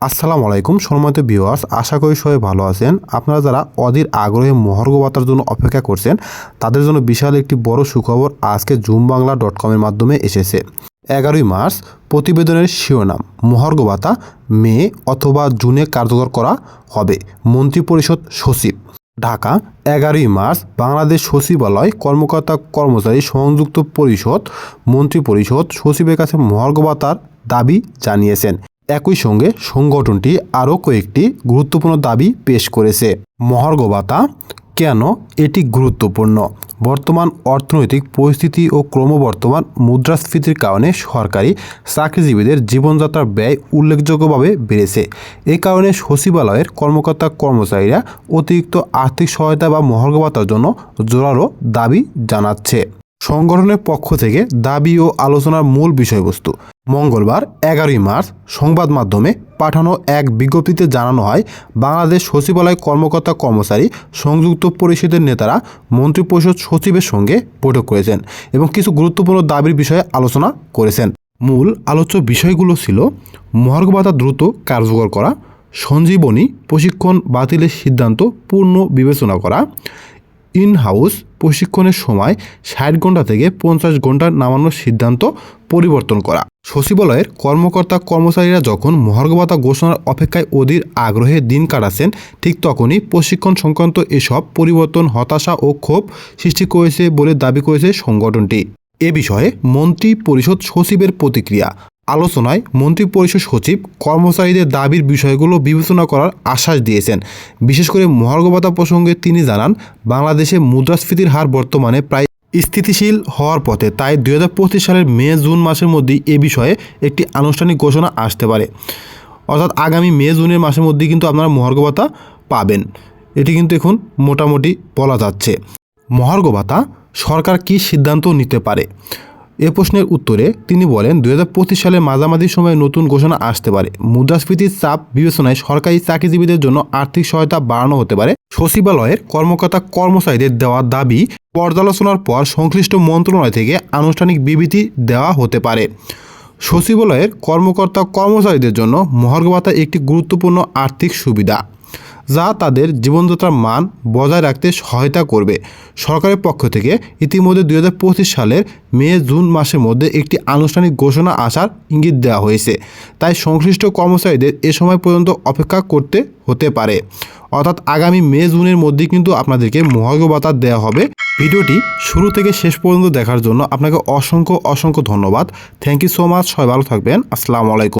আসসালামু আলাইকুম, সম্মানিত ভিউয়ার্স আশা করি সবাই ভালো আছেন। আপনারা যারা অধীর আগ্রহে মহার্ঘ ভাতার জন্য অপেক্ষা করছেন, তাদের জন্য বিশাল একটি বড় সুখবর আজকে জুম বাংলা ডট কমের মাধ্যমে এসেছে। এগারোই মার্চ, প্রতিবেদনের শিরোনাম মহার্ঘ ভাতা মে অথবা জুনে কার্যকর করা হবে, মন্ত্রিপরিষদ সচিব। ঢাকা, এগারোই মার্চ, বাংলাদেশ সচিবালয় কর্মকর্তা কর্মচারী সংযুক্ত পরিষদ, মন্ত্রিপরিষদ সচিবের কাছে মহার্ঘ ভাতার দাবি জানিয়েছেন। একই সঙ্গে সংগঠনটি আরও কয়েকটি গুরুত্বপূর্ণ দাবি পেশ করেছে। মহার্ঘ ভাতা কেন এটি গুরুত্বপূর্ণ? বর্তমান অর্থনৈতিক পরিস্থিতি ও ক্রমবর্তমান মুদ্রাস্ফীতির কারণে সরকারি চাকরিজীবীদের জীবনযাত্রার ব্যয় উল্লেখযোগ্যভাবে বেড়েছে। এ কারণে সচিবালয়ের কর্মকর্তা কর্মচারীরা অতিরিক্ত আর্থিক সহায়তা বা মহার্ঘ ভাতার জন্য জোরালো দাবি জানাচ্ছে। সংগঠনের পক্ষ থেকে দাবি ও আলোচনার মূল বিষয়বস্তু। মঙ্গলবার, এগারোই মার্চ, সংবাদ মাধ্যমে পাঠানো এক বিজ্ঞপ্তিতে জানানো হয়, বাংলাদেশ সচিবালয় কর্মকর্তা কর্মচারী সংযুক্ত পরিষদের নেতারা মন্ত্রিপরিষদ সচিবের সঙ্গে বৈঠক করেছেন এবং কিছু গুরুত্বপূর্ণ দাবির বিষয়ে আলোচনা করেছেন। মূল আলোচ্য বিষয়গুলো ছিল, মহার্ঘ ভাতা দ্রুত কার্যকর করা, সঞ্জীবনী প্রশিক্ষণ বাতিলের সিদ্ধান্ত পূর্ণ বিবেচনা করা ইন হাউস প্রশিক্ষণের সময় ষাট ঘণ্টা থেকে পঞ্চাশ ঘণ্টা নামানোর সিদ্ধান্ত পরিবর্তন করা। সচিবালয়ের কর্মকর্তা কর্মচারীরা যখন মহার্ঘ ভাতা ঘোষণার অপেক্ষায় অধীর আগ্রহে দিন কাটাচ্ছেন, ঠিক তখনই প্রশিক্ষণ সংক্রান্ত এসব পরিবর্তন, হতাশা ও ক্ষোভ সৃষ্টি করেছে বলে দাবি করেছে সংগঠনটি। এ বিষয়ে মন্ত্রী পরিষদ সচিবের প্রতিক্রিয়া। আলোচনায় মন্ত্রিপরিষদ সচিব কর্মচারীদের দাবির বিষয়গুলো বিবেচনা করার আশ্বাস দিয়েছেন। বিশেষ করে মহার্ঘ ভাতা প্রসঙ্গে তিনি জানান, বাংলাদেশে মুদ্রাস্ফীতির হার বর্তমানে প্রায় স্থিতিশীল হওয়ার পথে, তাই দু হাজার পঁচিশ সালের মে, জুন মাসের মধ্যেই এ বিষয়ে একটি আনুষ্ঠানিক ঘোষণা আসতে পারে। অর্থাৎ আগামী মে, জুনের মাসের মধ্যেই কিন্তু আপনারা মহার্ঘ ভাতা পাবেন। এটি কিন্তু এখন মোটামুটি বলা যাচ্ছে। মহার্ঘ ভাতা সরকার কী সিদ্ধান্ত নিতে পারে? এ প্রশ্নের উত্তরে তিনি বলেন, দুই সালের মাঝামাঝি সময়ে নতুন ঘোষণা আসতে পারে। মুদ্রাস্ফীতির চাপ বিবেচনায় সরকারি চাকরিজীবীদের জন্য আর্থিক সহায়তা বাড়ানো হতে পারে। সচিবালয়ের কর্মকর্তা কর্মচারীদের দেওয়া দাবি পর্যালোচনার পর সংশ্লিষ্ট মন্ত্রণালয় থেকে আনুষ্ঠানিক বিবৃতি দেওয়া হতে পারে। সচিবালয়ের কর্মকর্তা কর্মচারীদের জন্য মহার্ঘ ভাতা একটি গুরুত্বপূর্ণ আর্থিক সুবিধা। যা তাদের জীবনযাত্রার মান বজায় রাখতে সহায়তা করবে। সরকারের পক্ষ থেকে ইতিমধ্যে দু হাজার পঁচিশ সালের মে জুন মাসের মধ্যে একটি আনুষ্ঠানিক ঘোষণা আসার ইঙ্গিত দেওয়া হয়েছে। তাই সংশ্লিষ্ট কর্মচারীদের এ সময় পর্যন্ত অপেক্ষা করতে হতে পারে। অর্থাৎ আগামী মে জুনের মধ্যেই কিন্তু আপনাদেরকে মহার্ঘ দেওয়া হবে। ভিডিওটি শুরু থেকে শেষ পর্যন্ত দেখার জন্য আপনাকে অসংখ্য অসংখ্য ধন্যবাদ। থ্যাংক ইউ সো মাচ সবাই ভালো থাকবেন। আসসালামু আলাইকুম।